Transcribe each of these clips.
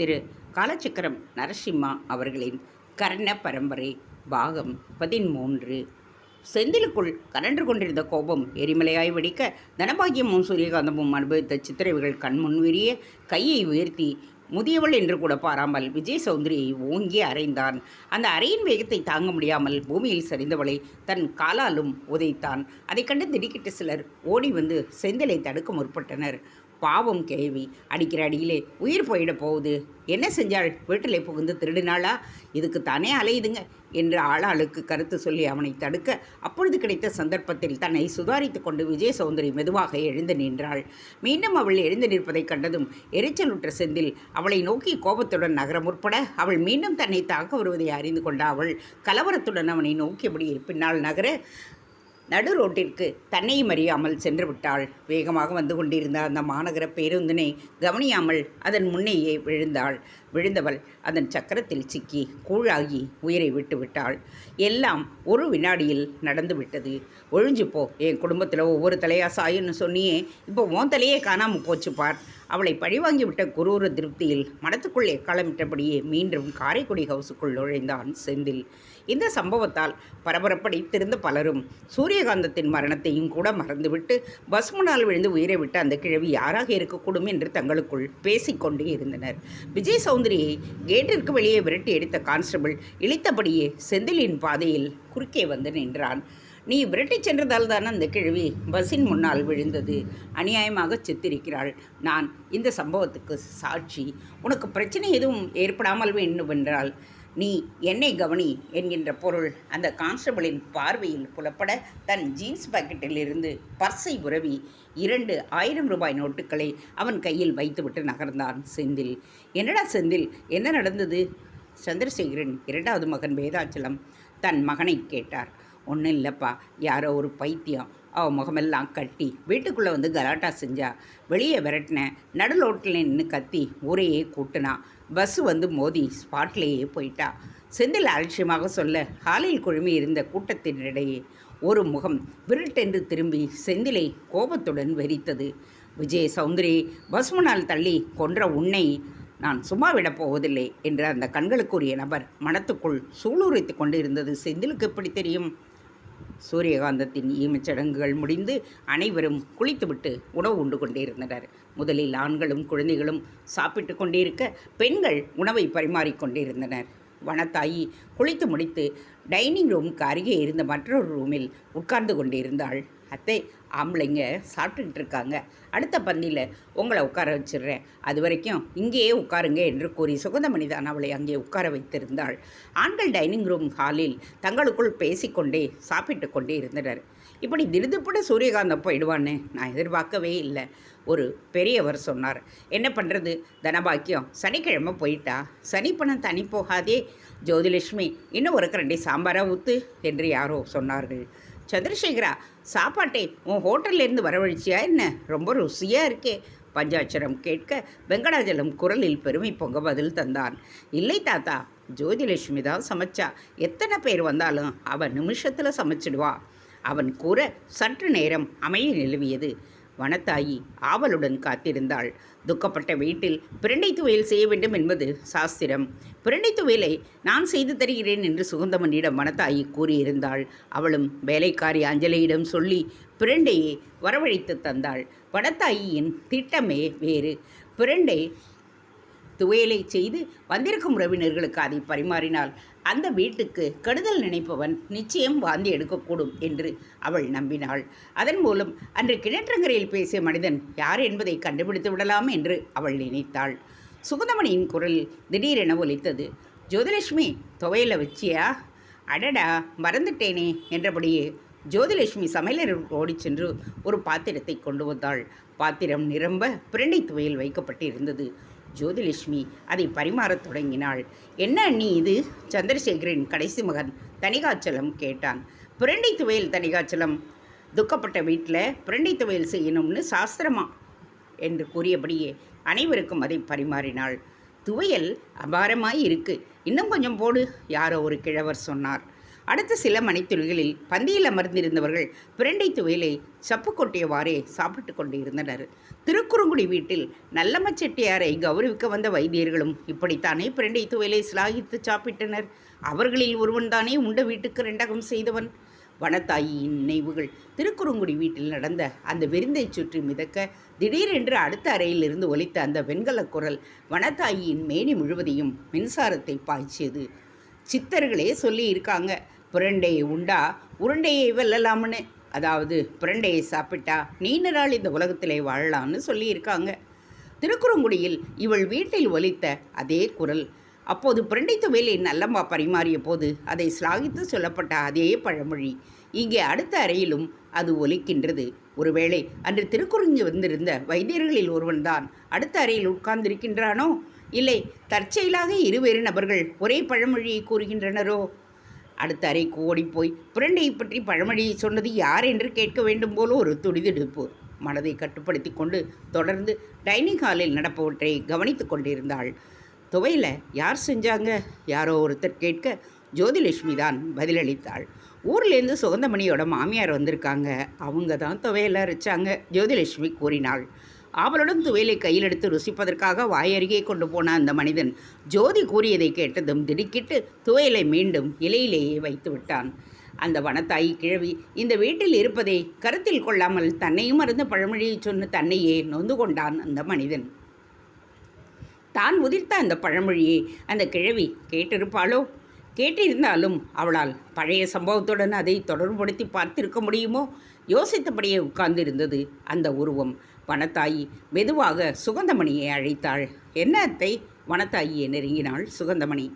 திரு காலச்சக்கரம் நரசிம்மா அவர்களின் கர்ண பரம்பரை பாகம் பதிமூன்று செந்திலுக்குள் கரன்று கொண்டிருந்த கோபம் எரிமலையாய் வெடிக்க தனபாகியமும் சூரியகாந்தமும் அனுபவித்த சித்திரவிகள் கண்முன் விரிய கையை உயர்த்தி முதியவள் என்று கூட பாராமல் விஜய் சௌந்தரியை ஓங்கி அறைந்தான். அந்த அறையின் வேகத்தை தாங்க முடியாமல் பூமியில் சரிந்தவளை தன் காலாலும் உதைத்தான். அதை கண்டு திடுக்கிட்டு சிலர் ஓடி வந்து செந்திலை தடுக்க முற்பட்டனர். பாவம் கேள்வி. அடிக்கிற அடியிலே உயிர் போயிட போகுது. என்ன செஞ்சாள்? வீட்டிலே புகுந்து திருடினாளா? இதுக்கு தானே அலையுதுங்க என்று ஆளாளுக்கு கருத்து சொல்லி அவனை தடுக்க அப்பொழுது கிடைத்த சந்தர்ப்பத்தில் தன்னை சுதாரித்து கொண்டு விஜய சௌந்தரி மெதுவாக எழுந்து நின்றாள். மீண்டும் அவள் எழுந்து நிற்பதைக் கண்டதும் எரிச்சலுற்ற செந்தில் அவளை நோக்கி கோபத்துடன் நகர முற்பட அவள் மீண்டும் தன்னை தாக்க வருவதை அறிந்து கொண்ட அவள் கலவரத்துடன் அவனை நோக்கியபடியே பின்னால் நகர நடு ரோட்டிற்கு தன்னையும் அறியாமல் சென்று விட்டாள். வேகமாக வந்து கொண்டிருந்த அந்த மாநகர பேருந்தினை கவனியாமல் அதன் முன்னேயே விழுந்தாள். விழுந்தவள் அதன் சக்கரத்தில் சிக்கி கூழாகி உயிரை விட்டு விட்டாள். எல்லாம் ஒரு வினாடியில் நடந்து விட்டது. ஒழிஞ்சுப்போ என் குடும்பத்தில் ஒவ்வொரு தலையா சாயுன்னு சொன்னியே இப்போ உன் தலையே காணாமல் போச்சு பார். அவளை பழிவாங்கிவிட்ட குரூர திருப்தியில் மனத்துக்குள்ளே களமிட்டபடியே மீண்டும் காரைக்குடி ஹவுஸுக்குள் நுழைந்தான் செந்தில். இந்த சம்பவத்தால் பரபரப்படைத்திருந்த பலரும் சூரியகாந்தத்தின் மரணத்தையும் கூட மறந்துவிட்டு பஸ் முன்னால் விழுந்து உயிரை விட்ட அந்த கிழவி யாராக இருக்கக்கூடும் என்று தங்களுக்குள் பேசிக்கொண்டே இருந்தனர். விஜய் சௌந்தரியை கேட்டிற்கு வெளியே விரட்டி எடுத்த கான்ஸ்டபிள் இழித்தபடியே செந்திலின் பாதையில் குறுக்கே வந்து நின்றான். நீ விரட்டி சென்றதால் தான் அந்த கிழவி பஸ்ஸின் முன்னால் விழுந்தது. அநியாயமாக செத்திருக்கிறாள். நான் இந்த சம்பவத்துக்கு சாட்சி. உனக்கு பிரச்சனை எதுவும் ஏற்படாமல் வேண்டுமென்றால் நீ என்னை கவனி என்கின்ற பொருள் அந்த கான்ஸ்டபிளின் பார்வையில் புலப்பட தன் ஜீன்ஸ் பாக்கெட்டிலிருந்து பர்ஸை உறவி இரண்டு ஆயிரம் ரூபாய் நோட்டுகளை அவன் கையில் வைத்துவிட்டு நகர்ந்தான் செந்தில். என்னடா செந்தில்? என்ன நடந்தது? சந்திரசேகரன் இரண்டாவது மகன் வேதாச்சலம் தன் மகனை கேட்டார். ஒன்றும் இல்லைப்பா. யாரோ ஒரு பைத்தியம். அவள் முகமெல்லாம் கட்டி வீட்டுக்குள்ளே வந்து கலாட்டா செஞ்சா. வெளியே விரட்டினேன் நடுலோட்டில் நின்று கத்தி ஊரையே கூட்டினா. பஸ்ஸு வந்து மோதி ஸ்பாட்லேயே போயிட்டா. செந்தில் அலட்சியமாக சொல்ல ஹாலில் குழுமி இருந்த கூட்டத்தினிடையே ஒரு முகம் விருட்டென்று திரும்பி செந்திலை கோபத்துடன் வெறித்தது. விஜய சௌந்தரி பஸ் முன்னால் தள்ளி கொன்ற உன்னை நான் சும்மா விடப் போவதில்லை என்று அந்த கண்களுக்குரிய நபர் மனத்துக்குள் சூளுரைத்து கொண்டு இருந்தது செந்திலுக்கு எப்படி தெரியும்? சூரியகாந்தத்தின் ஈமச்சடங்குகள் முடிந்து அனைவரும் குளித்துவிட்டு உணவு உண்டு கொண்டிருந்தனர். முதலில் ஆண்களும் குழந்தைகளும் சாப்பிட்டு கொண்டிருக்க பெண்கள் உணவை பரிமாறிக்கொண்டிருந்தனர் வனத்தாயி குளித்து முடித்து டைனிங் ரூமுக்கு அருகே இருந்த மற்றொரு ரூமில் உட்கார்ந்து கொண்டிருந்தாள். அத்தை ஆம்பளைங்க சாப்பிட்டுக்கிட்டு இருக்காங்க அடுத்த பந்தியில் உங்களை உட்கார வச்சிடுறேன். அது வரைக்கும் இங்கேயே உட்காருங்க என்று கூறி சுகந்தமணி தான் அவளை அங்கே உட்கார வைத்திருந்தாள். ஆண்கள் டைனிங் ரூம் ஹாலில் தங்களுக்குள் பேசிக்கொண்டே சாப்பிட்டு கொண்டே இருந்தனர். இப்படி திடுதுப்பட சூரியகாந்தம் போயிடுவான்னு நான் எதிர்பார்க்கவே இல்லை ஒரு பெரியவர் சொன்னார். என்ன பண்ணுறது தனபாக்கியம் சனிக்கிழமை போயிட்டா? சனி பணம் தனி போகாதே ஜோதிலட்சுமி இன்னும் ஒரு கரண்டி சாம்பாராக ஊத்து? என்று யாரோ சொன்னார்கள். சந்திரசேகரா சாப்பாட்டை உன் ஹோட்டல்லேருந்து வரவழைச்சியா என்ன? ரொம்ப ருசியாக இருக்கே. பஞ்சாட்சரம் கேட்க வெங்கடாஜலம் குரலில் பெருமை பொங்க பதில் தந்தான். இல்லை தாத்தா ஜோதிலட்சுமி தான் சமைச்சா. எத்தனை பேர் வந்தாலும் அவன் நிமிஷத்தில் சமைச்சிடுவா. அவன் கூற சற்று நேரம் அமைய நிலவியது. வனத்தாயி ஆவலுடன் காத்திருந்தாள். துக்கப்பட்ட வீட்டில் பிரண்டை துவையல் செய்ய வேண்டும் என்பது சாஸ்திரம். பிரண்டை துவையலை நான் செய்து தருகிறேன் என்று சுகந்தமனியிடம் வனத்தாயி கூறியிருந்தாள். அவளும் வேலைக்காரி அஞ்சலியிடம் சொல்லி பிரண்டையை வரவழைத்து தந்தாள். வனத்தாயியின் திட்டமே வேறு. பிரண்டை துவையலை செய்து வந்திருக்கும் உறவினர்களுக்கு அதை பரிமாறினால் அந்த வீட்டுக்கு கெடுதல் நினைப்பவன் நிச்சயம் வாந்தி எடுக்கக்கூடும் என்று அவள் நம்பினாள். அதன் மூலம் அன்று கிணற்றங்கரையில் பேசிய மனிதன் யார் என்பதை கண்டுபிடித்து விடலாம் என்று அவள் நினைத்தாள். சுகந்தமணியின் குரல் திடீரென ஒலித்தது. ஜோதிலட்சுமி துவையலை வச்சியா? அடடா மறந்துட்டேனே என்றபடியே ஜோதிலட்சுமி சமையலருக்கு ஓடிச் சென்று ஒரு பாத்திரத்தை கொண்டு வந்தாள். பாத்திரம் நிரம்ப பிரண்டை துவையில் வைக்கப்பட்டிருந்தது. ஜோதிலட்சுமி அதை பரிமாறத் தொடங்கினாள். என்ன அண்ணி இது? சந்திரசேகரின் கடைசி மகன் தனிகாச்சலம் கேட்டான். பிரண்டை துவையல் தனிகாச்சலம் துக்கப்பட்ட வீட்டில் பிரண்டை துவையல் செய்யணும்னு சாஸ்திரமா? என்று கூறியபடியே அனைவருக்கும் அதை பரிமாறினாள். துவையல் அபாரமாய் இருக்கு. இன்னும் கொஞ்சம் போடு யாரோ ஒரு கிழவர் சொன்னார். அடுத்த சில மணித்துளிகளில் பந்தியில் அமர்ந்திருந்தவர்கள் பிரண்டை துவையலை சப்பு கொட்டியவாறே சாப்பிட்டு கொண்டிருந்தனர். திருக்குறுங்குடி வீட்டில் நல்லம்ம செட்டியாரை கௌரவிக்க வந்த வைத்தியர்களும் இப்படித்தானே பிரண்டை துவையலை சிலாகித்து சாப்பிட்டனர். அவர்களில் ஒருவன் தானே உண்ட வீட்டுக்கு ரெண்டகம் செய்தவன். வனத்தாயின் நினைவுகள் திருக்குறுங்குடி வீட்டில் நடந்த அந்த விருந்தை சுற்றி மிதக்க திடீரென்று அடுத்த அறையிலிருந்து ஒலித்த அந்த வெண்கலக் குரல் வனத்தாயின் மேனி முழுவதையும் மின்சாரத்தை பாய்ச்சியது. சித்தர்களே சொல்லி இருக்காங்க புரண்டையை உண்டா? உருண்டையை வெல்லலாம்னு. அதாவது புரண்டையை சாப்பிட்டா நீண்ட நாள் இந்த உலகத்திலே வாழலாம்னு சொல்லியிருக்காங்க. திருக்குறங்குடியில் இவள் வீட்டில் ஒலித்த அதே குரல். அப்போது புரண்டை துவையலை நல்லம்மா பரிமாறிய போது அதை சிலாகித்து சொல்லப்பட்ட அதே பழமொழி. இங்கே அடுத்த அறையிலும் அது ஒலிக்கின்றது. ஒருவேளை அன்று திருக்குறங்கி வந்திருந்த வைத்தியர்களில் ஒருவன்தான் அடுத்த அறையில் உட்கார்ந்திருக்கின்றானோ? இல்லை தற்செயலாக இருவேறு நபர்கள் ஒரே பழமொழியை கூறுகின்றனரோ? அடுத்த அறைக்கு ஓடிப்போய் புரண்டையை பற்றி பழமொழியை சொன்னது யார் என்று கேட்க வேண்டும் போல ஒரு துடிதுடிப்பு. மனதை கட்டுப்படுத்தி கொண்டு தொடர்ந்து டைனிங் ஹாலில் நடப்பவற்றை கவனித்து கொண்டிருந்தாள். துவையில் யார் செஞ்சாங்க? யாரோ ஒருத்தர் கேட்க ஜோதிலட்சுமி தான் பதிலளித்தாள். ஊர்லேருந்து சுகந்தமணியோட மாமியார் வந்திருக்காங்க. அவங்க தான் துவையெல்லாம் அரைச்சாங்க ஜோதிலட்சுமி கூறினாள். ஆவலுடன் துவையலை கையில் எடுத்து ருசிப்பதற்காக வாயருகே கொண்டு போன அந்த மனிதன் ஜோதி கூறியதை கேட்டதும் திடுக்கிட்டு துவையலை மீண்டும் இலையிலேயே வைத்து விட்டான். அந்த வனத்தாயி கிழவி இந்த வீட்டில் இருப்பதை கருத்தில் கொள்ளாமல் தன்னையும் மறந்து பழமொழியை சொன்ன தன்னையே நொந்து கொண்டான் அந்த மனிதன். தான் உதிர்த்த அந்த பழமொழியை அந்த கிழவி கேட்டிருப்பாளோ? கேட்டிருந்தாலும் அவளால் பழைய சம்பவத்துடன் அதை தொடர்புபடுத்தி பார்த்திருக்க முடியுமோ? யோசித்தபடியே உட்கார்ந்திருந்தது அந்த உருவம். வனத்தாயி மெதுவாக சுகந்தமணியை அழைத்தாள். என்ன அத்தை? வனத்தாயியை நெருங்கினாள் சுகந்தமணி.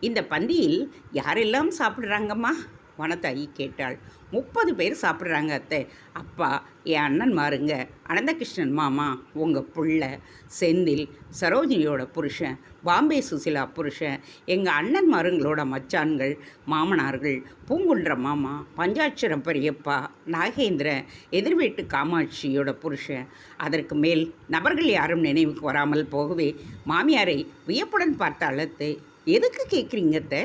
இந்த பந்தியில் யாரெல்லாம் சாப்பிட்றாங்கம்மா? வனத்தாயி கேட்டாள். முப்பது பேர் சாப்பிட்றாங்க அத்தை. அப்பா என் அண்ணன் மாருங்க. அனந்தகிருஷ்ணன் மாமா உங்கள் புள்ள. செந்தில் சரோஜினியோட புருஷன். பாம்பே சுசிலா புருஷன். எங்கள் அண்ணன் மாருங்களோட மச்சான்கள் மாமனார்கள். பூங்குன்ற மாமா பஞ்சாட்சரம் பெரியப்பா நாகேந்திரன் எதிர்வீட்டு காமாட்சியோட புருஷன். அதற்கு மேல் நபர்கள் யாரும் நினைவுக்கு வராமல் போகவே மாமியாரை வியப்புடன் பார்த்த அழுத்து எதுக்கு கேட்குறீங்கத்தை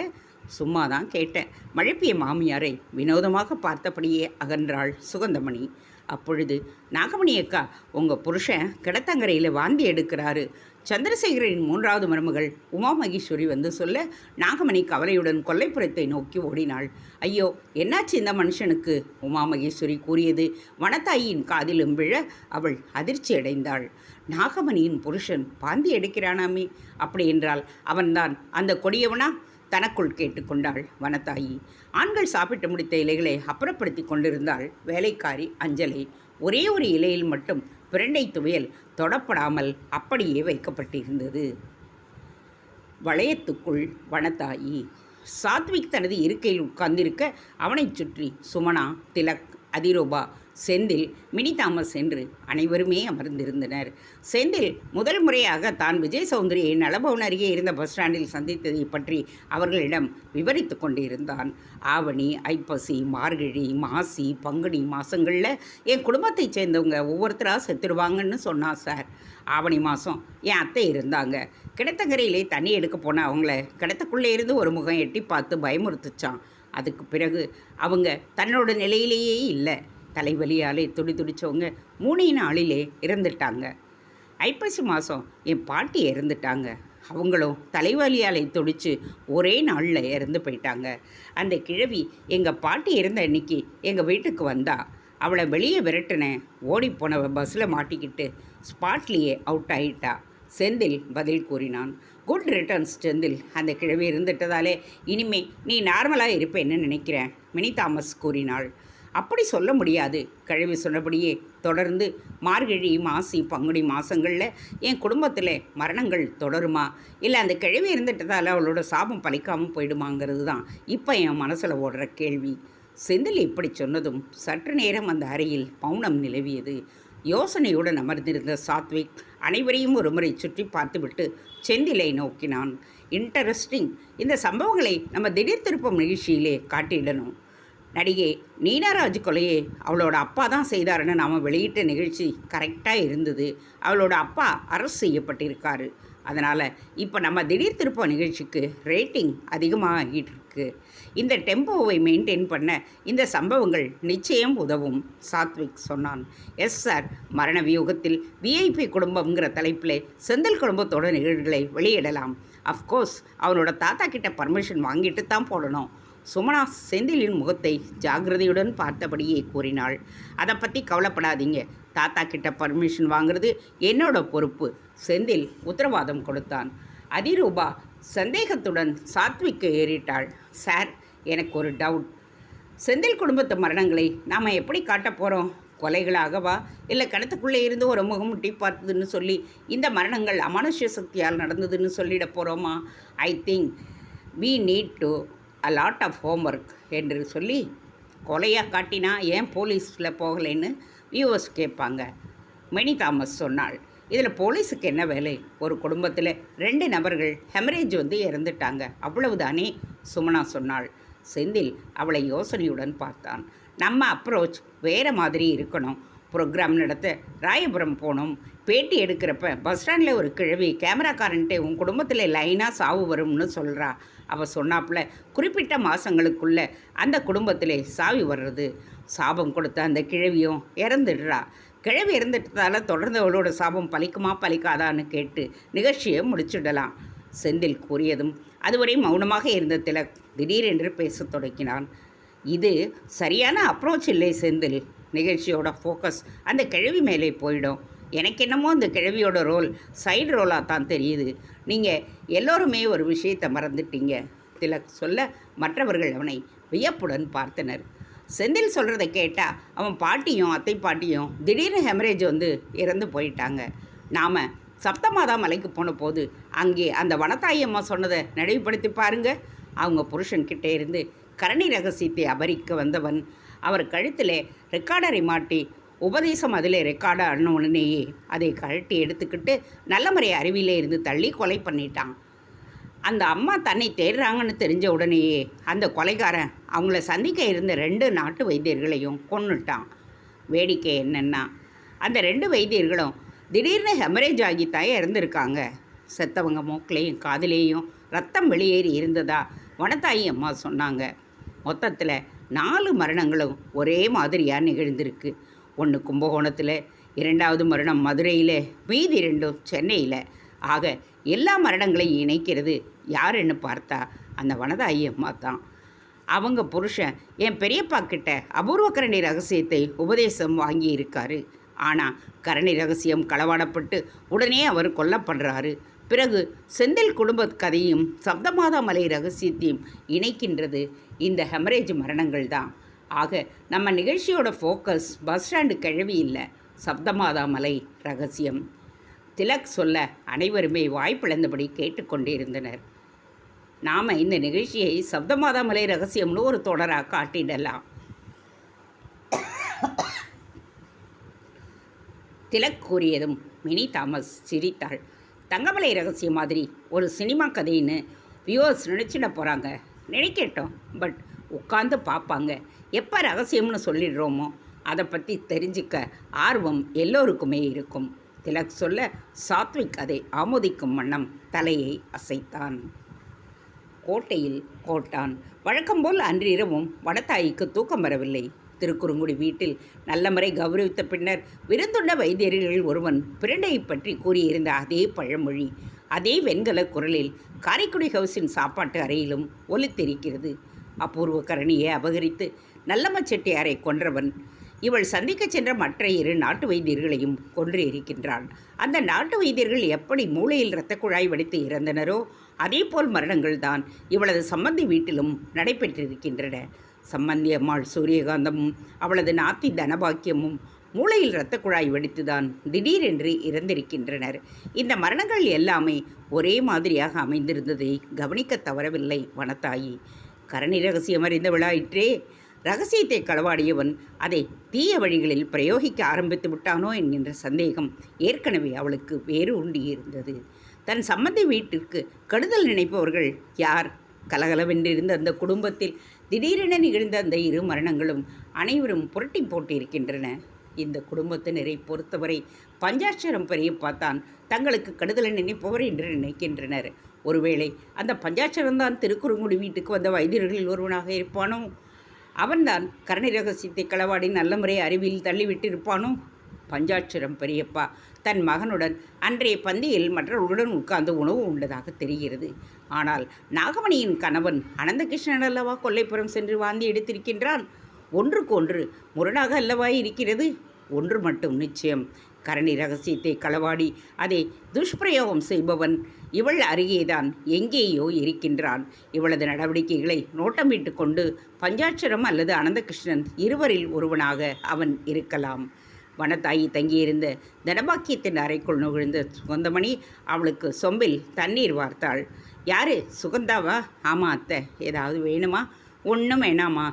சும்மா தான் கேட்டேன். மழைப்பிய மாமியாரை வினோதமாக பார்த்தபடியே அகன்றாள் சுகந்தமணி. அப்பொழுது நாகமணி அக்கா உங்கள் புருஷன் கிடத்தங்கரையில் வாந்தி எடுக்கிறாரு. சந்திரசேகரின் மூன்றாவது மருமகள் உமா மகேஸ்வரி வந்து சொல்ல நாகமணி கவலையுடன் கொல்லைப்புறத்தை நோக்கி ஓடினாள். ஐயோ என்னாச்சு இந்த மனுஷனுக்கு? உமா மகேஸ்வரி கூறியது வனத்தாயின் காதிலும் விழ அவள் அதிர்ச்சி அடைந்தாள். நாகமணியின் புருஷன் பாந்தி எடுக்கிறானாமே. அப்படி என்றால் அவன்தான் அந்த கொடியவனா? தனக்குள் கேட்டுக்கொண்டாள் வனத்தாயி. ஆண்கள் சாப்பிட்டு முடித்த இலைகளை அப்புறப்படுத்தி கொண்டிருந்தாள் வேலைக்காரி அஞ்சலை. ஒரே ஒரு இலையில் மட்டும் பிரண்டை துவையல் தொடப்படாமல் அப்படியே வைக்கப்பட்டிருந்தது. வளையத்துக்குள் வனத்தாயி. சாத்விக் தனது இருக்கையில் உட்கார்ந்திருக்க அவனைச் சுற்றி சுமனா திலக் அதிரோபா. செந்தில் மினி தாமஸ் என்று அனைவருமே அமர்ந்திருந்தனர். செந்தில் முதல் முறையாக தான் விஜய் சௌந்தரியை நலபவன் அருகே இருந்த பஸ் ஸ்டாண்டில் சந்தித்ததை பற்றி அவர்களிடம் விவரித்து கொண்டிருந்தான். ஆவணி ஐப்பசி மார்கழி மாசி பங்குனி மாதங்களில் என் குடும்பத்தைச் சேர்ந்தவங்க ஒவ்வொருத்தராக செத்துருவாங்கன்னு சொன்னா சார். ஆவணி மாதம் என் அத்தை இருந்தாங்க. கிணத்தங்கரையிலே தண்ணி எடுக்க போன அவங்கள கிணத்துக்குள்ளே இருந்து ஒரு முகம் எட்டி பார்த்து பயமுறுத்துச்சான் அதுக்கு பிறகு அவங்க தன்னோட நிலையிலேயே இல்லை. தலைவலியாலே துடி துடிச்சவங்க மூணே நாளிலே இறந்துட்டாங்க. ஐப்பசி மாதம் என் பாட்டி இறந்துட்டாங்க. அவங்களும் தலைவலியாலே துடித்து ஒரே நாளில் இறந்து போயிட்டாங்க. அந்த கிழவி எங்கள் பாட்டி இருந்த அன்னைக்கு எங்கள் வீட்டுக்கு வந்தா. அவளை வெளியே விரட்டினேன் ஓடிப்போனவ பஸ்ஸில் மாட்டிக்கிட்டு ஸ்பாட்லேயே அவுட் ஆயிட்டா. செந்தில் பதில் கூறினான். Good returns Senthil. அந்த கிழவி இருந்துட்டதாலே இனிமே நீ நார்மலாக இருப்பேன்னு நினைக்கிறேன் மினி தாமஸ் கூறினாள். அப்படி சொல்ல முடியாது. கழுவி சொன்னபடியே தொடர்ந்து மார்கழி மாசி பங்குனி மாதங்களில் என் குடும்பத்தில் மரணங்கள் தொடருமா? இல்லை அந்த கிழவி இருந்துட்டதால் அவளோட சாபம் பழிக்காமல் போயிடுமாங்கிறது தான் இப்போ என் மனசில் ஓடுற கேள்வி. செந்தில் இப்படி சொன்னதும் சற்று நேரம் அந்த அறையில் மௌனம் நிலவியது. யோசனையுடன் அமர்ந்திருந்த சாத்விக் அனைவரையும் ஒருமுறை சுற்றி பார்த்துவிட்டு செந்திலை நோக்கினான். இன்ட்ரெஸ்டிங் இந்த சம்பவங்களை நம்ம திடீர் திருப்பம் நிகழ்ச்சியிலே காட்டிடணும். நடிகை நீனாராஜ் கொலையை அவளோட அப்பா தான் செய்தாருன்னு நாம் வெளியிட்ட நிகழ்ச்சி கரெக்டாக இருந்தது. அவளோட அப்பா அரசு செய்யப்பட்டிருக்காரு. அதனால் இப்போ நம்ம திடீர் திருப்ப நிகழ்ச்சிக்கு ரேட்டிங் அதிகமாக ஆகிட்டு இருக்கு இந்த டெம்போவை மெயின்டைன் பண்ண இந்த சம்பவங்கள் நிச்சயம் உதவும் சாத்விக் சொன்னான். எஸ் சார் மரண வியூகத்தில் விஐபி குடும்பம்ங்கிற தலைப்பில் செந்தில் குடும்பத்தோட நிகழ்வுகளை வெளியிடலாம். அஃப்கோர்ஸ் அவனோட தாத்தா கிட்ட பர்மிஷன் வாங்கிட்டு தான் போடணும். சுமனா செந்திலின் முகத்தை ஜாகிரதையுடன் பார்த்தபடியே கூறினாள். அதை பற்றி கவலைப்படாதீங்க. தாத்தா கிட்ட பர்மிஷன் வாங்குறது என்னோட பொறுப்பு செந்தில் உத்தரவாதம் கொடுத்தான். அதிரூபா சந்தேகத்துடன் சாத்விக்கு ஏறிட்டாள். சார் எனக்கு ஒரு டவுட் செந்தில் குடும்பத்து மரணங்களை நாம் எப்படி காட்ட போகிறோம் கொலைகளாகவா? இல்லை கிணத்துக்குள்ளே இருந்து ஒரு முகம் முட்டி பார்த்ததுன்னு சொல்லி இந்த மரணங்கள் அமானுஷ்ய சக்தியால் நடந்ததுன்னு சொல்லிட போகிறோமா I think we need to a lot of homework என்று சொல்லி கொலையாக காட்டினா ஏன் போலீஸில் போகலைன்னு வியூவர்ஸ் கேட்பாங்க. மெனி தாமஸ் சொன்னாள் இதில் போலீஸுக்கு என்ன வேலை? ஒரு குடும்பத்தில் ரெண்டு நபர்கள் ஹெமரேஜ் வந்து இறந்துட்டாங்க. அவ்வளவுதானே? சுமனா சொன்னாள். செந்தில் அவளை யோசனையுடன் பார்த்தான். நம்ம அப்ரோச் வேறு மாதிரி இருக்கணும். ப்ரோக்ராம் நடத்த ராயபுரம் போனோம். பேட்டி எடுக்கிறப்ப பஸ் ஸ்டாண்டில் ஒரு கிழவி கேமராக்காரன்ட்டே உன் குடும்பத்தில் லைனாக சாவு வரும்னு சொல்கிறா அவள் சொன்னாப்புல குறிப்பிட்ட மாதங்களுக்குள்ள அந்த குடும்பத்திலே சாவி வர்றது. சாபம் கொடுத்த அந்த கிழவியும் இறந்துடுறா. கிழவி இறந்துட்டதால தொடர்ந்து அவளோட சாபம் பலிக்குமா பலிக்காதான்னு கேட்டு நிகழ்ச்சியை முடிச்சிடலாம். செந்தில் கூறியதும் அதுவரை மௌனமாக இருந்த திலக் திடீரென்று பேசத் தொடங்கினான். இது சரியான அப்ரோச் இல்லை செந்தில். நிகழ்ச்சியோட ஃபோக்கஸ் அந்த கிழவி மேலே போயிடும். எனக்கு என்னமோ அந்த கிழவியோட ரோல் சைடு ரோலாக தான் தெரியுது. நீங்கள் எல்லோருமே ஒரு விஷயத்தை மறந்துட்டீங்க. திலக் சொல்ல மற்றவர்கள் அவனை வியப்புடன் பார்த்தனர். செந்தில் சொல்கிறத கேட்டால் அவன் பாட்டியும் அத்தை பாட்டியும் திடீர்னு ஹெமரேஜ் வந்து இறந்து போயிட்டாங்க. நாம் சப்தமாதா மலைக்கு போன போது அங்கே அந்த வனத்தாயி அம்மா சொன்னதை நினைவுபடுத்தி பாருங்க. அவங்க புருஷன்கிட்டே இருந்து கரணி ரகசியத்தை அபரிக்க வந்தவன் அவர் கழுத்தில் ரெக்கார்டரை மாட்டி உபதேசம் அதில் ரெக்கார்டை அண்ண உடனேயே அதை கழட்டி எடுத்துக்கிட்டு நல்லமறை அருவியிலே இருந்து தள்ளி கொலை பண்ணிட்டான். அந்த அம்மா தன்னை தேடுறாங்கன்னு தெரிஞ்ச உடனேயே அந்த கொலைகாரன் அவங்கள சந்திக்க இருந்த ரெண்டு நாட்டு வைத்தியர்களையும் கொன்னுட்டான். வேடிக்கை என்னென்னா அந்த ரெண்டு வைத்தியர்களும் திடீர்னு ஹெமரேஜ் ஆகித்தான் இறந்துருக்காங்க. செத்தவங்க மூக்கிலையும் காதிலேயும் ரத்தம் வெளியேறி இருந்ததா வனத்தாயி அம்மா சொன்னாங்க. மொத்தத்தில் நாலு மரணங்களும் ஒரே மாதிரியாக நிகழ்ந்திருக்கு. ஒன்று கும்பகோணத்தில் இரண்டாவது மரணம் மதுரையில் மீதி ரெண்டும் சென்னையில். ஆக எல்லா மரணங்களையும் இணைக்கிறது யாருன்னு பார்த்தா அந்த வனதாயி அம்மா தான். அவங்க புருஷன் என் பெரியப்பா கிட்ட அபூர்வ கரணி ரகசியத்தை உபதேசம் வாங்கி இருக்காரு ஆனால் கரணி ரகசியம் களவாடப்பட்டு உடனே அவர் கொல்லப்படுறாரு பிறகு செந்தில் குடும்ப கதையும் சப்தமாதா மலை ரகசியத்தையும் இணைக்கின்றது. இந்த ஹெமரேஜ் மரணங்கள் தான். ஆக நம்ம நிகழ்ச்சியோட ஃபோக்கஸ் பஸ் ஸ்டாண்டு கிழவி இல்லை சப்தமாதா மலை ரகசியம். திலக் சொல்ல அனைவருமே வாய்ப்பிழந்தபடி கேட்டுக்கொண்டிருந்தனர் நாம் இந்த நிகழ்ச்சியை சப்தமாதா மலை ரகசியம்னு ஒரு தொடராக காட்டிடலாம். திலக் கூறியதும் மினி தாமஸ் சிரித்தாள். தங்கமலை ரகசியம் மாதிரி ஒரு சினிமா கதைன்னு வியூவர்ஸ் நினச்சிட போகிறாங்க நினைக்கட்டும். பட் உட்காந்து பார்ப்பாங்க. எப்போ ரகசியம்னு சொல்லிடுறோமோ அதை பற்றி தெரிஞ்சுக்க ஆர்வம் எல்லோருக்குமே இருக்கும். திலக் சொல்ல சாத்விக் அதை ஆமோதிக்கும் வண்ணம் தலையை அசைத்தான். கோட்டையில் கோட்டான். வழக்கம்போல் அன்றிரவும் வடதாய்க்கு தூக்கம் வரவில்லை. திருக்குறுங்குடி வீட்டில் நல்ல முறை கௌரவித்த பின்னர் விருந்துண்ட வைத்தியர்களில் ஒருவன் பிரண்டையை பற்றி கூறியிருந்த அதே பழமொழி. அதே வெண்கல குரலில் காரைக்குடி ஹவுஸின் சாப்பாட்டு அறையிலும் ஒலித்திருக்கிறது அபூர்வ கரணியை அபகரித்து நல்லம்ம செட்டியாரை கொன்றவன் இவள் சந்திக்கச் சென்ற மற்ற இரு நாட்டு வைத்தியர்களையும் கொன்று இருக்கின்றான் அந்த நாட்டு வைத்தியர்கள் எப்படி மூளையில் இரத்த குழாய் வடித்து இறந்தனரோ அதேபோல் மரணங்கள் தான் இவளது சம்பந்தி வீட்டிலும் நடைபெற்றிருக்கின்றன. சம்பந்தி அம்மாள் சூரியகாந்தமும் அவளது நாத்தி தனபாக்கியமும் மூளையில் இரத்த குழாய் வெடித்துதான் திடீரென்று இறந்திருக்கின்றனர். இந்த மரணங்கள் எல்லாமே ஒரே மாதிரியாக அமைந்திருந்ததை கவனிக்க தவறவில்லை வனத்தாயி. கரணி ரகசியம் அறிந்த விழாயிற்றே ரகசியத்தை களவாடியவன் அதை தீய வழிகளில் பிரயோகிக்க ஆரம்பித்து விட்டானோ என்கின்ற சந்தேகம் ஏற்கனவே அவளுக்கு வேறு உண்டியிருந்தது தன் சம்மந்தி வீட்டிற்கு கெடுதல் நினைப்பவர்கள் யார்? கலகலவென்றிருந்த அந்த குடும்பத்தில் திடீரென நிகழ்ந்த அந்த இரு மரணங்களும் அனைவரும் புரட்டி போட்டிருக்கின்றன. இந்த குடும்பத்தினரை பொறுத்தவரை பஞ்சாட்சரம் பெரியப்பா தான் தங்களுக்கு கடுதலை நினைப்பவர் என்று நினைக்கின்றனர். ஒருவேளை அந்த பஞ்சாட்சரம் தான் திருக்குறுங்குடி வீட்டுக்கு வந்த வைத்தியர்களில் ஒருவனாக இருப்பானோ? அவன்தான் கரணி ரகசியத்தை களவாடி நல்ல முறை அறிவில் தள்ளிவிட்டிருப்பானோ பஞ்சாட்சரம் பெரியப்பா தன் மகனுடன் அன்றைய பந்தியில் மற்றவர்களுடன் உட்கார்ந்து உணவு உண்டதாக தெரிகிறது. ஆனால் நாகமணியின் கணவன் அனந்தகிருஷ்ணன் அல்லவா கொல்லைப்புறம் சென்று வாந்தி எடுத்திருக்கின்றான்? ஒன்றுக்கு ஒன்று முரணாக அல்லவா இருக்கிறது? ஒன்று மட்டும் நிச்சயம். கரணி ரகசியத்தை களவாடி அதை துஷ்பிரயோகம் செய்பவன் இவள் அருகேதான் எங்கேயோ இருக்கின்றான். இவளது நடவடிக்கைகளை நோட்டமிட்டு கொண்டு பஞ்சாட்சரம் அல்லது அனந்தகிருஷ்ணன் இருவரில் ஒருவனாக அவன் இருக்கலாம். வனத்தாயி தங்கியிருந்த தனபாக்கியத்தின் அறைக்குள் நுழைந்த சுகந்தமணி அவளுக்கு சொம்பில் தண்ணீர் வார்த்தாள். யாரு? சுகந்தாவா? ஆமாம் அத்தை. ஏதாவது வேணுமா? ஒன்றும் வேணாமா?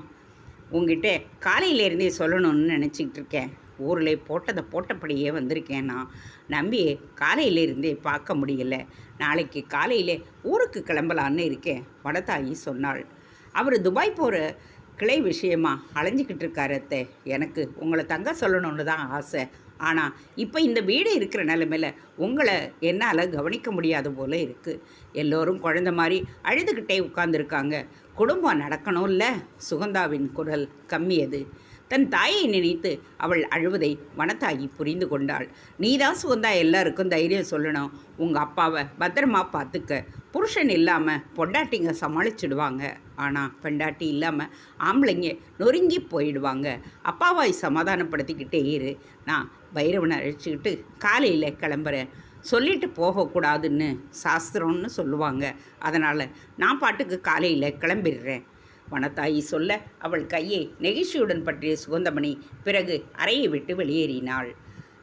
உங்ககிட்ட காலையிலேருந்தே சொல்லணும்னு நினச்சிக்கிட்டு இருக்கேன் ஊரில் போட்டதை போட்டபடியே வந்திருக்கேன் நான். நம்பி காலையிலேருந்தே பார்க்க முடியல. நாளைக்கு காலையிலே ஊருக்கு கிளம்பலான்னு இருக்கேன் வடதாயி சொன்னாள். அவர் துபாய் போகிற கிளை விஷயமா அலைஞ்சிக்கிட்டு இருக்காரு அத்தை. எனக்கு உங்களை தங்க சொல்லணும்னு தான் ஆசை. ஆனால் இப்போ இந்த வீடு இருக்கிற நிலமையில உங்களை என்னால் கவனிக்க முடியாத போல இருக்குது எல்லோரும் குழந்த மாதிரி அழுதுகிட்டே உட்காந்துருக்காங்க குடும்பம் நடக்கணும்ல? சுகந்தாவின் குரல் கம்மியது. தன் தாயை நினைத்து அவள் அழுவதை வனத்தாயி புரிந்து கொண்டாள். நீதான் சுகந்தா எல்லாருக்கும் தைரியம் சொல்லணும். உங்கள் அப்பாவை பத்திரமா பார்த்துக்க புருஷன் இல்லாமல் பொண்டாட்டிங்க சமாளிச்சிடுவாங்க. ஆனால் பெண்டாட்டி இல்லாமல் ஆம்பளைங்க நொறுங்கி போயிடுவாங்க. அப்பாவாய் சமாதானப்படுத்திக்கிட்டே இரு. நான் பைரவனை அழைச்சிக்கிட்டு காலையில் கிளம்புறேன். சொல்லிட்டு போகக்கூடாதுன்னு சாஸ்திரம்னு சொல்லுவாங்க. அதனால் நான் பாட்டுக்கு காலையில் கிளம்பிடுறேன். வனத்தாயி சொல்ல அவள் கையை நெகிழ்ச்சியுடன் பற்றிய சுகந்தமணி பிறகு அறையை விட்டு வெளியேறினாள்.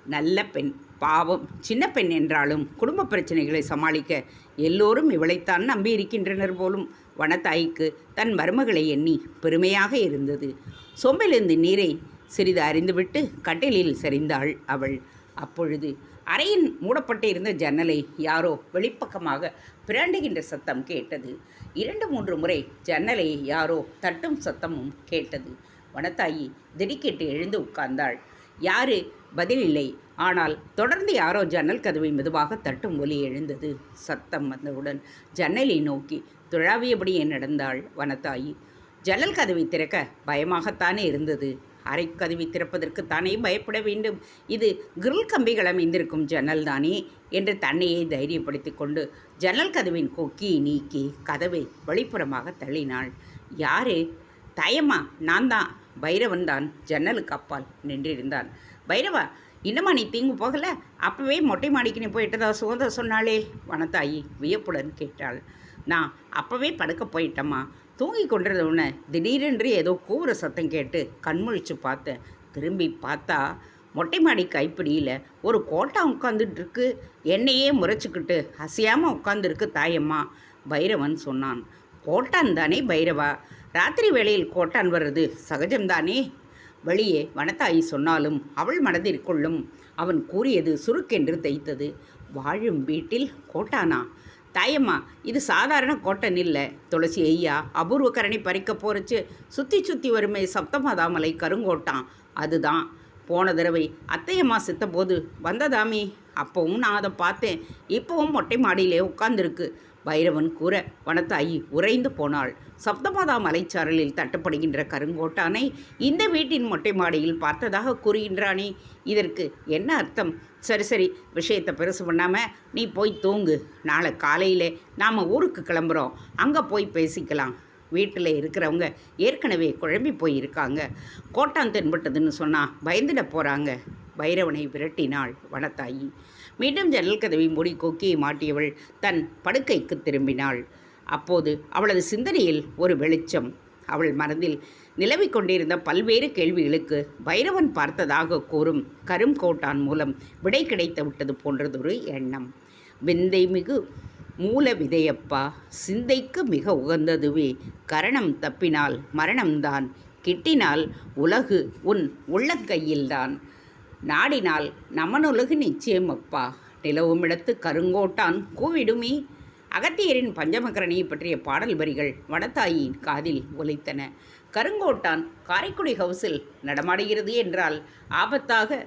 நல்ல பெண் பாவம் சின்ன பெண் என்றாலும் குடும்ப பிரச்சனைகளை சமாளிக்க எல்லோரும் இவளைத்தான் நம்பி இருக்கின்றனர் போலும் வனத்தாய்க்கு தன் மருமகளை எண்ணி பெருமையாக இருந்தது. சொம்பிலிருந்து நீரை சிறிது அறிந்துவிட்டு கட்டிலில் சரிந்தாள் அவள். அப்பொழுது அறையின் மூடப்பட்டு இருந்த ஜன்னலை யாரோ வெளிப்பக்கமாக பிராண்டுகின்ற சத்தம் கேட்டது. இரண்டு மூன்று முறை ஜன்னலை யாரோ தட்டும் சத்தமும் கேட்டது. வனத்தாயி திடுக்கிட்டு எழுந்து உட்கார்ந்தாள். யாரு? பதில் இல்லை. ஆனால் தொடர்ந்து யாரோ ஜன்னல் கதவை மெதுவாக தட்டும் ஒலி எழுந்தது. சத்தம் வந்தவுடன் ஜன்னலை நோக்கி துழாவியபடியே நடந்தாள் வனத்தாயி. ஜன்னல் கதவை திறக்க பயமாகத்தானே இருந்தது. அரை கதவி திறப்பதற்கு தானே பயப்பட வேண்டும்? இது கிரில் கம்பிகள் அமைந்திருக்கும் ஜன்னல் தானே? என்று தன்னையே தைரியப்படுத்தி கொண்டு ஜன்னல் கதவின் கொக்கி நீக்கி கதவை வெளிப்புறமாக தள்ளினாள். யாரே? தயமா நான் தான். பைரவன் தான். ஜன்னலுக்கு அப்பால் நின்றிருந்தான். பைரவா இன்னமா நீ தீங்கு போகலை? அப்போவே மொட்டை மாடிக்கு நீ போயிட்டதா சுகந்த சொன்னாலே வனத்தாயி வியப்புடன் கேட்டாள். நான் அப்போவே படுக்க போயிட்டம்மா. தூங்கி கொண்டிருந்த உடனே திடீரென்று ஏதோ கூவுற சத்தம் கேட்டு கண்முழிச்சு பார்த்தேன். திரும்பி பார்த்தா மொட்டை மாடி கைப்பிடியில் ஒரு கோட்டா உட்காந்துட்டு இருக்கு. என்னையே முறைச்சிக்கிட்டு அசையாமல் உட்காந்துருக்கு தாயம்மா பைரவன் சொன்னான். கோட்டான் தானே பைரவா? ராத்திரி வேளையில் கோட்டான் வர்றது சகஜம்தானே? வெளியே வனத்தாயி சொன்னாலும் அவள் மனதிற்குள்ளும் அவன் கூறியது சுருக்கென்று தைத்தது. வாழும் வீட்டில் கோட்டானா? தாயம்மா இது சாதாரண கோட்டன் இல்லை. துளசி ஐயா அபூர்வ கரணி பறிக்க போறச்சு சுற்றி சுற்றி வறுமை சப்தமாதாமலை கருங்கோட்டான். அதுதான். போன தடவை அத்தையம்மா செத்தபோது வந்ததாமே. அப்போவும் நான் அதை பார்த்தேன். இப்போவும் மொட்டை மாடியிலே உட்கார்ந்துருக்கு. பைரவன் கூற வனத்தாயி உறைந்து போனாள். சப்தமாதா மலைச்சாரலில் தட்டப்படுகின்ற கருங்கோட்டானை இந்த வீட்டின் மொட்டை மாடியில் பார்த்ததாக கூறுகின்றானே. இதற்கு என்ன அர்த்தம்? சரி சரி விஷயத்தை பெருசு பண்ணாமல் நீ போய் தூங்கு. நாளை காலையில் நாம் ஊருக்கு கிளம்புறோம். அங்கே போய் பேசிக்கலாம். வீட்டில் இருக்கிறவங்க ஏற்கனவே குழம்பி போயிருக்காங்க. கோட்டான் தென்பட்டதுன்னு சொன்னால் பயந்துட போகிறாங்க பைரவனை விரட்டினாள் வனத்தாயி. மீண்டும் ஜன்னல் கதவை மூடி கொக்கியை மாட்டியவள் தன் படுக்கைக்கு திரும்பினாள். அப்போது அவளது சிந்தனையில் ஒரு வெளிச்சம். அவள் மனதில் நிலவிக் கொண்டிருந்த பல்வேறு கேள்விகளுக்கு பைரவன் பார்த்ததாக கூறும் கரும்கோட்டான் மூலம் விடை கிடைத்து விட்டது போன்றதொரு எண்ணம். விந்தை மிகு மூல விதையப்பா சிந்தைக்கு மிக உகந்ததுவே. கரணம் தப்பினால் மரணம்தான் கிட்டினால் உலகு உன் உள்ளங்கையில்தான். நாடினால் நமனுலகு நிச்சயம் அப்பா நிலவுமிடத்து கருங்கோட்டான் கூவிடுமே. அகத்தியரின் பஞ்சமகரணியை பற்றிய பாடல் வரிகள் வடத்தாயின் காதில் ஒலித்தன. கருங்கோட்டான் காரைக்குடி ஹவுஸில் நடமாடுகிறது என்றால் ஆபத்தாக.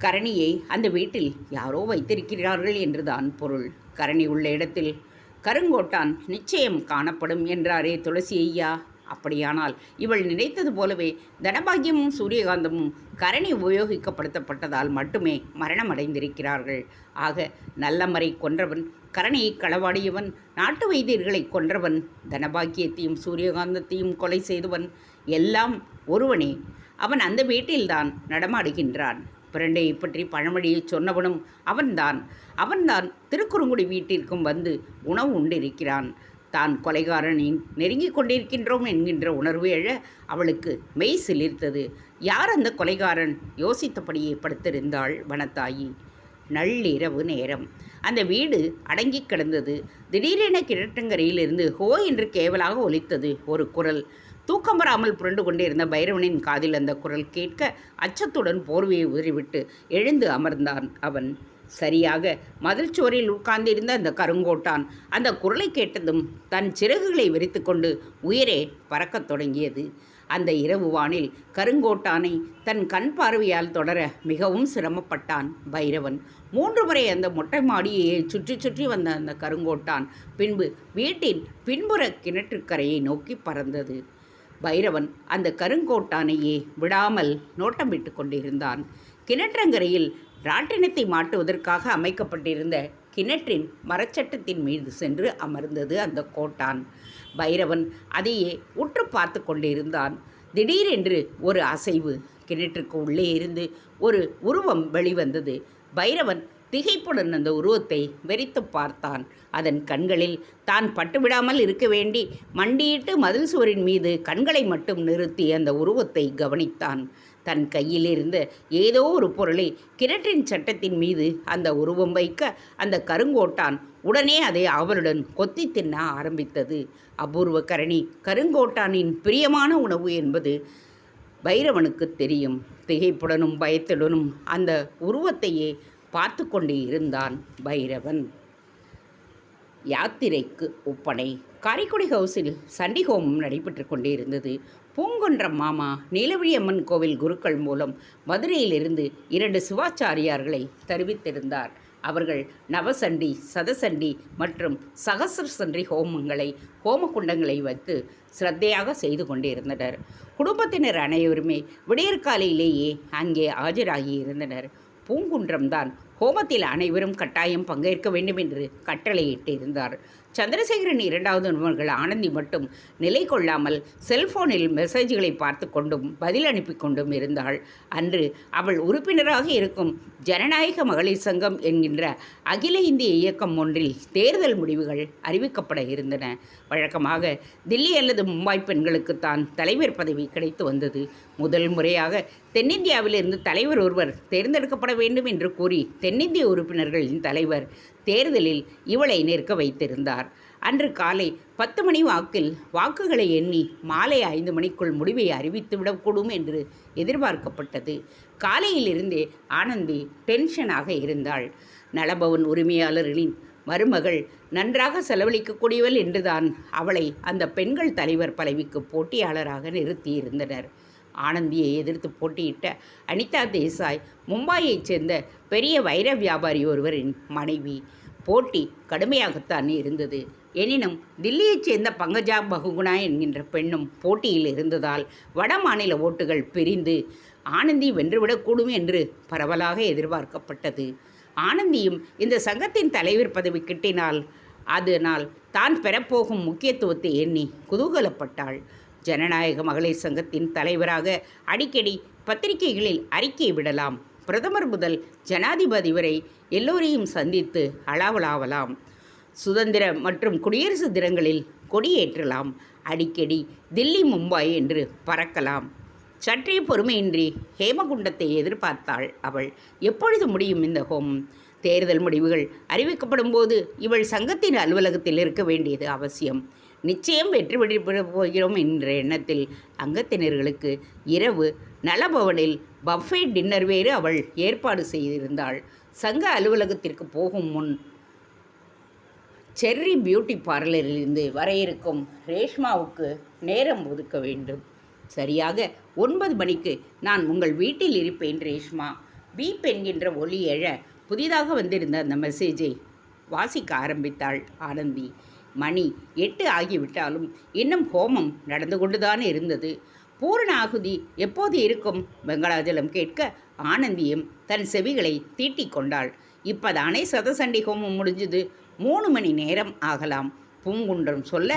கரணியை அந்த வீட்டில் யாரோ வைத்திருக்கிறார்கள் என்றுதான் பொருள். கரணி உள்ள இடத்தில் கருங்கோட்டான் நிச்சயம் காணப்படும் என்றாரே துளசி ஐயா அப்படியானால் இவள் நினைத்தது போலவே தனபாகியமும் சூரியகாந்தமும் கரணி உபயோகிக்கப்படுத்தப்பட்டதால் மட்டுமே மரணமடைந்திருக்கிறார்கள். ஆக நல்லமரை கொன்றவன் கரணியை களவாடியவன் நாட்டு வைத்தியர்களை கொன்றவன் தனபாக்கியத்தையும் சூரியகாந்தத்தையும் கொலை செய்தவன் எல்லாம் ஒருவனே. அவன் அந்த வீட்டில்தான் நடமாடுகின்றான். பிரண்டையை பற்றி பழமொழியை சொன்னவனும் அவன்தான். அவன்தான் திருக்குறுங்குடி வீட்டிற்கும் வந்து உணவு உண்டிருக்கிறான். தான் கொலைகாரனின் நெருங்கிக் கொண்டிருக்கின்றோம் என்கின்ற உணர்வு எழ அவளுக்கு மெய் சிலிர்த்தது. யார் அந்த கொலைகாரன்? யோசித்தபடியே படுத்திருந்தாள் வனத்தாயி. நள்ளிரவு நேரம். அந்த வீடு அடங்கி கிடந்தது. திடீரென கிழட்டங்கரையிலிருந்து ஹோ என்று கேவலாக ஒலித்தது ஒரு குரல். தூக்கம் வராமல் புரண்டு கொண்டிருந்த பைரவனின் காதில் அந்த குரல் கேட்க அச்சத்துடன் போர்வையை உதறிவிட்டு எழுந்து அமர்ந்தான் அவன். சரியாக மதில் சுவரில் உட்கார்ந்திருந்த அந்த கருங்கோட்டான் அந்த குரலை கேட்டதும் தன் சிறகுகளை விரித்துக்கொண்டு உயிரே பறக்கத் தொடங்கியது. அந்த இரவு வானில் கருங்கோட்டானை தன் கண் பார்வையால் தொடர மிகவும் சிரமப்பட்டான் பைரவன். மூன்று முறை அந்த மொட்டை மாடியை சுற்றி சுற்றி வந்த அந்த கருங்கோட்டான் பின்பு வீட்டின் பின்புற கிணற்றுக்கரையை நோக்கி பறந்தது. பைரவன் அந்த கருங்கோட்டானையே விடாமல் நோட்டமிட்டு கொண்டிருந்தான். கிணற்றங்கரையில் ராட்டினத்தை மாட்டுவதற்காக அமைக்கப்பட்டிருந்த கிணற்றின் மரச்சட்டத்தின் மீது சென்று அமர்ந்தது அந்த கோட்டான். பைரவன் அதையே உற்று பார்த்து கொண்டிருந்தான். திடீரென்று ஒரு அசைவு. கிணற்றுக்கு உள்ளே இருந்து ஒரு உருவம் வெளிவந்தது. பைரவன் திகைப்புடன் அந்த உருவத்தை வெறித்து பார்த்தான். அதன் கண்களில் தான் பட்டுவிடாமல் இருக்க வேண்டி மண்டியிட்டு மதில் சுவரின் மீது கண்களை மட்டும் நிறுத்தி அந்த உருவத்தை கவனித்தான். தன் கையில் இருந்த ஏதோ ஒரு பொருளை கிணற்றின் சட்டத்தின் மீது அந்த உருவம் வைக்க அந்த கருங்கோட்டான் உடனே அதை அவளுடன் கொத்தி தின்ன ஆரம்பித்தது. அபூர்வ கரணி கருங்கோட்டானின் பிரியமான உணவு என்பது பைரவனுக்கு தெரியும். திகைப்புடனும் பயத்துடனும் அந்த உருவத்தையே பார்த்து கொண்டே இருந்தான் பைரவன். யாத்திரைக்கு ஒப்பனை காரைக்குடி ஹவுஸில் சண்டி ஹோமம் நடைபெற்று கொண்டே இருந்தது பூங்குன்றம் மாமா நீலவழியம்மன் கோவில் குருக்கள் மூலம் மதுரையிலிருந்து இரண்டு சிவாச்சாரியார்களை தெரிவித்திருந்தார். அவர்கள் நவசண்டி சதசண்டி மற்றும் சகசிர சண்டி ஹோமங்களை ஹோமகுண்டங்களை வைத்து சிரத்தையாக செய்து கொண்டிருந்தனர். குடும்பத்தினர் அனைவருமே விடியற்காலையிலேயே அங்கே ஆஜராகி இருந்தனர். பூங்குன்றம்தான் ஹோமத்தில் அனைவரும் கட்டாயம் பங்கேற்க வேண்டும் என்று கட்டளையிட்டிருந்தார். சந்திரசேகரன் இரண்டாவது நண்பர்கள் ஆனந்தி மட்டும் நிலை கொள்ளாமல் செல்போனில் மெசேஜ்களை பார்த்து கொண்டும் பதில் அனுப்பி கொண்டும் இருந்தாள். அன்று அவள் உறுப்பினராக இருக்கும் ஜனநாயக மகளிர் சங்கம் என்கின்ற அகில இந்திய இயக்கம் ஒன்றில் தேர்தல் முடிவுகள் அறிவிக்கப்பட இருந்தன. வழக்கமாக தில்லி அல்லது மும்பாய் பெண்களுக்குத்தான் தலைவர் பதவி கிடைத்து வந்தது. முதல் முறையாக தென்னிந்தியாவிலிருந்து தலைவர் ஒருவர் தேர்ந்தெடுக்கப்பட வேண்டும் என்று கூறி தென்னிந்திய உறுப்பினர்களின் தலைவர் தேர்தலில் இவளை நிற்க வைத்திருந்தார். அன்று காலை பத்து மணி வாக்கில் வாக்குகளை எண்ணி மாலை ஐந்து மணிக்குள் முடிவை அறிவித்து விடக்கூடும் என்று எதிர்பார்க்கப்பட்டது. காலையிலிருந்தே ஆனந்தி டென்ஷனாக இருந்தாள். நலபவன் உரிமையாளர்களின் மருமகள் நன்றாக செலவழிக்கக்கூடியவள் என்றுதான் அவளை அந்த பெண்கள் தலைவர் பதவிக்கு போட்டியாளராக நிறுத்தியிருந்தனர். ஆனந்தியை எதிர்த்து போட்டியிட்ட அனிதா தேசாய் மும்பாயைச் சேர்ந்த பெரிய வைர வியாபாரி ஒருவரின் மனைவி. போட்டி கடுமையாகத்தான் இருந்தது. எனினும் தில்லியைச் சேர்ந்த பங்கஜா பகுகுணா என்கின்ற பெண்ணும் போட்டியில் இருந்ததால் வட மாநில ஓட்டுகள் பிரிந்து ஆனந்தி வென்றுவிடக்கூடும் என்று பரவலாக எதிர்பார்க்கப்பட்டது. ஆனந்தியும் இந்த சங்கத்தின் தலைவர் பதவி கிட்டினால் அதனால் தான் பெறப்போகும் முக்கியத்துவத்தை எண்ணி குதூகலப்பட்டாள். ஜனநாயக மகளிர் சங்கத்தின் தலைவராக அடிக்கடி பத்திரிகைகளில் அறிக்கை விடலாம். பிரதமர் முதல் ஜனாதிபதி வரை எல்லோரையும் சந்தித்து அளவலாவலாம் சுதந்திர மற்றும் குடியரசு தினங்களில் கொடியேற்றலாம். அடிக்கடி தில்லி மும்பாய் என்று பறக்கலாம். சற்றே பொறுமையின்றி ஹேமகுண்டத்தை எதிர்பார்த்தாள் அவள். எப்பொழுது முடியும் இந்த ஹோமம் தேர்தல் முடிவுகள் அறிவிக்கப்படும் போது இவள் சங்கத்தின் அலுவலகத்தில் இருக்க வேண்டியது அவசியம். நிச்சயம் வெற்றி பெற்று போகிறோம் என்ற எண்ணத்தில் அங்கத்தினர்களுக்கு இரவு நலபவனில் பஃபே டின்னர் வேறு அவள் ஏற்பாடு செய்திருந்தாள். சங்க அலுவலகத்திற்கு போகும் முன் செர்ரி பியூட்டி பார்லரிலிருந்து வர இருக்கும் ரேஷ்மாவுக்கு நேரம் ஒதுக்க வேண்டும். சரியாக ஒன்பது மணிக்கு நான் உங்கள் வீட்டில் இருப்பேன் ரேஷ்மா. பீப் என்கின்ற ஒலி எழ புதிதாக வந்திருந்த அந்த மெசேஜை வாசிக்க ஆரம்பித்தாள் ஆனந்தி. மணி எட்டு ஆகிவிட்டாலும் இன்னும் ஹோமம் நடந்து கொண்டுதான் இருந்தது. பூரண ஆகுதி எப்போது இருக்கும்? வெங்கடாஜலம் கேட்க ஆனந்தியும் தன் செவிகளை தீட்டிக் கொண்டாள். இப்பதானே சதசண்டி ஹோமம் முடிஞ்சது. மூணு மணி நேரம் ஆகலாம். பூங்குன்றம் சொல்ல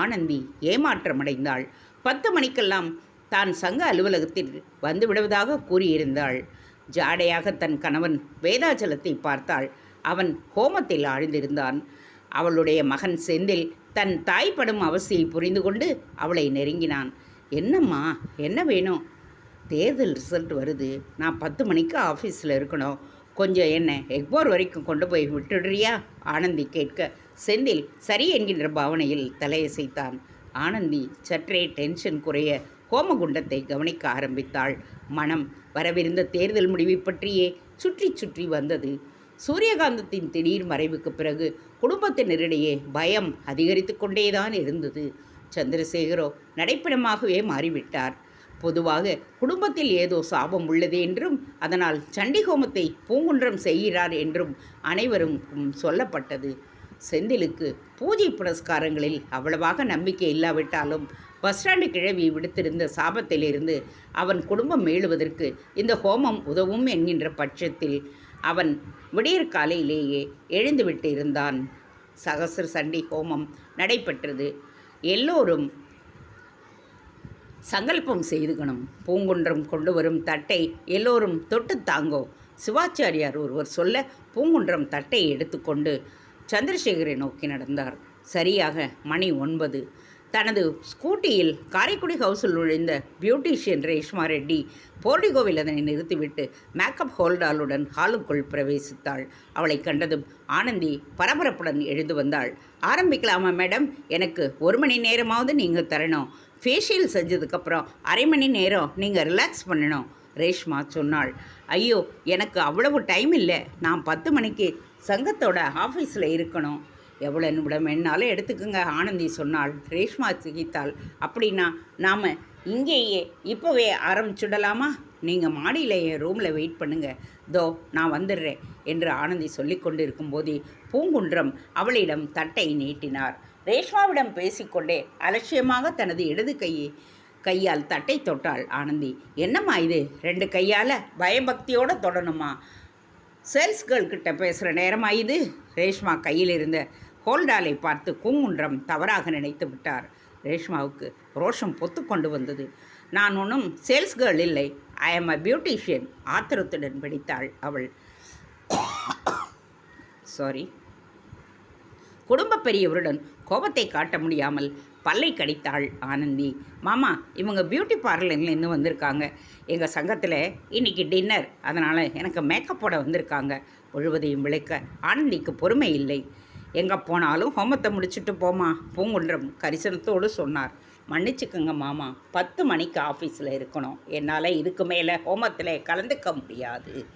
ஆனந்தி ஏமாற்றமடைந்தாள். பத்து மணிக்கெல்லாம் தான் சங்க அலுவலகத்தில் வந்து விடுவதாக கூறியிருந்தாள். ஜாடையாக தன் கணவன் வேதாச்சலத்தை பார்த்தாள். அவன் ஹோமத்தில் ஆழ்ந்திருந்தான். அவளுடைய மகன் செந்தில் தன் தாய்ப்படும் அவசியை புரிந்து கொண்டு அவளை நெருங்கினான். என்னம்மா என்ன வேணும்? தேர்தல் ரிசல்ட் வருது. நான் பத்து மணிக்கு ஆஃபீஸில் இருக்கணும். கொஞ்சம் என்ன எக்போர் வரைக்கும் கொண்டு போய் விட்டுடுறியா? ஆனந்தி கேட்க. செந்தில் சரி என்கின்ற பாவனையில் தலையசைத்தான். ஆனந்தி சற்றே டென்ஷன் குறைய ஹோமகுண்டத்தை கவனிக்க ஆரம்பித்தாள். மனம் வரவிருந்த தேர்தல் முடிவை பற்றியே சுற்றி சுற்றி வந்தது. சூரியகாந்தத்தின் திடீர் மறைவுக்கு பிறகு குடும்பத்தினரிடையே பயம் அதிகரித்து கொண்டேதான் இருந்தது. சந்திரசேகரோ நடைப்பிடமாகவே மாறிவிட்டார். பொதுவாக குடும்பத்தில் ஏதோ சாபம் உள்ளது என்றும் அதனால் சண்டிகோமத்தை பூங்குன்றம் செய்கிறார் என்றும் அனைவரும் சொல்லப்பட்டது. செந்திலுக்கு பூஜை புரஸ்காரங்களில் அவ்வளவாக நம்பிக்கை இல்லாவிட்டாலும் பஸ் ஸ்டாண்டு கிழவி விடுத்திருந்த சாபத்திலிருந்து அவன் குடும்பம் மீளுவதற்கு இந்த ஹோமம் உதவும் என்கின்ற பட்சத்தில் அவன் விடியற் காலையிலேயே எழுந்துவிட்டு இருந்தான் சகசிர சண்டி ஹோமம் நடைபெற்றது. எல்லோரும் சங்கல்பம் செய்துக்கணும் பூங்குன்றம் கொண்டு வரும் தட்டை எல்லோரும் தொட்டு தாங்கோ. சிவாச்சாரியார் ஒருவர் சொல்ல பூங்குன்றம் தட்டை எடுத்துக்கொண்டு சந்திரசேகரை நோக்கி நடந்தார். சரியாக மணி ஒன்பது. தனது ஸ்கூட்டியில் காரைக்குடி ஹவுஸில் நுழைந்த பியூட்டிஷியன் ரேஷ்மா ரெட்டி போர்டிகோவில் அதனை நிறுத்திவிட்டு மேக்கப் ஹோல்டாலுடன் ஹாலுக்குள் பிரவேசித்தாள். அவளை கண்டதும் ஆனந்தி பரபரப்புடன் எழுந்து வந்தாள். ஆரம்பிக்கலாமா மேடம்? எனக்கு ஒரு மணி நேரமாவது நீங்கள் தரணும். ஃபேஷியல் செஞ்சதுக்கப்புறம் அரை மணி நேரம் நீங்கள் ரிலாக்ஸ் பண்ணணும் ரேஷ்மா சொன்னாள். ஐயோ எனக்கு அவ்வளவு டைம் இல்லை. நான் பத்து மணிக்கு சங்கத்தோட ஆஃபீஸில் இருக்கணும். எவ்வளோ நிமிடம் என்னாலும் எடுத்துக்குங்க. ஆனந்தி சொன்னாள் ரேஷ்மா சிகித்தாள் அப்படின்னா நாம் இங்கேயே இப்போவே ஆரம்பிச்சுடலாமா? நீங்கள் மாடியில் என் ரூமில் வெயிட் பண்ணுங்கள் தோ நான் வந்துடுறேன் என்று ஆனந்தி சொல்லி கொண்டு இருக்கும்போதே பூங்குன்றம் அவளிடம் தட்டை நீட்டினார். ரேஷ்மாவிடம் பேசிக்கொண்டே அலட்சியமாக தனது இடது கையை கையால் தட்டை தொட்டாள் ஆனந்தி. என்னம்மா இது? ரெண்டு கையால் பயபக்தியோடு தொடணுமா? சேல்ஸ் கேர்ள்கிட்ட பேசுகிற நேரமா இது? ரேஷ்மா கையில் இருந்த கோல்டாலை பார்த்து பூங்குன்றம் தவறாக நினைத்து விட்டார். ரேஷ்மாவுக்கு ரோஷம் பொத்து கொண்டு வந்தது. நான் ஒன்றும் சேல்ஸ் கேர்ள் இல்லை. I am a beautician. ஆத்திரத்துடன் பிடித்தாள் அவள். சாரி. குடும்ப பெரியவருடன் கோபத்தை காட்ட முடியாமல் பல்லை கடித்தாள் ஆனந்தி. மாமா இவங்க பியூட்டி பார்லர்லேருந்து வந்திருக்காங்க. எங்கள் சங்கத்தில் இன்னைக்கு டின்னர். அதனால் எனக்கு மேக்கப் போட வந்திருக்காங்க. முழுவதையும் விளக்க ஆனந்திக்கு பொறுமை இல்லை. எங்கே போனாலும் ஹோமத்தை முடிச்சுட்டு போமா பூங்குன்றம் கரிசனத்தோடு சொன்னார். மன்னிச்சுக்கோங்க மாமா பத்து மணிக்கு ஆஃபீஸில் இருக்கணும். என்னால் இதுக்கு மேலே ஹோமத்தில் கலந்துக்க முடியாது.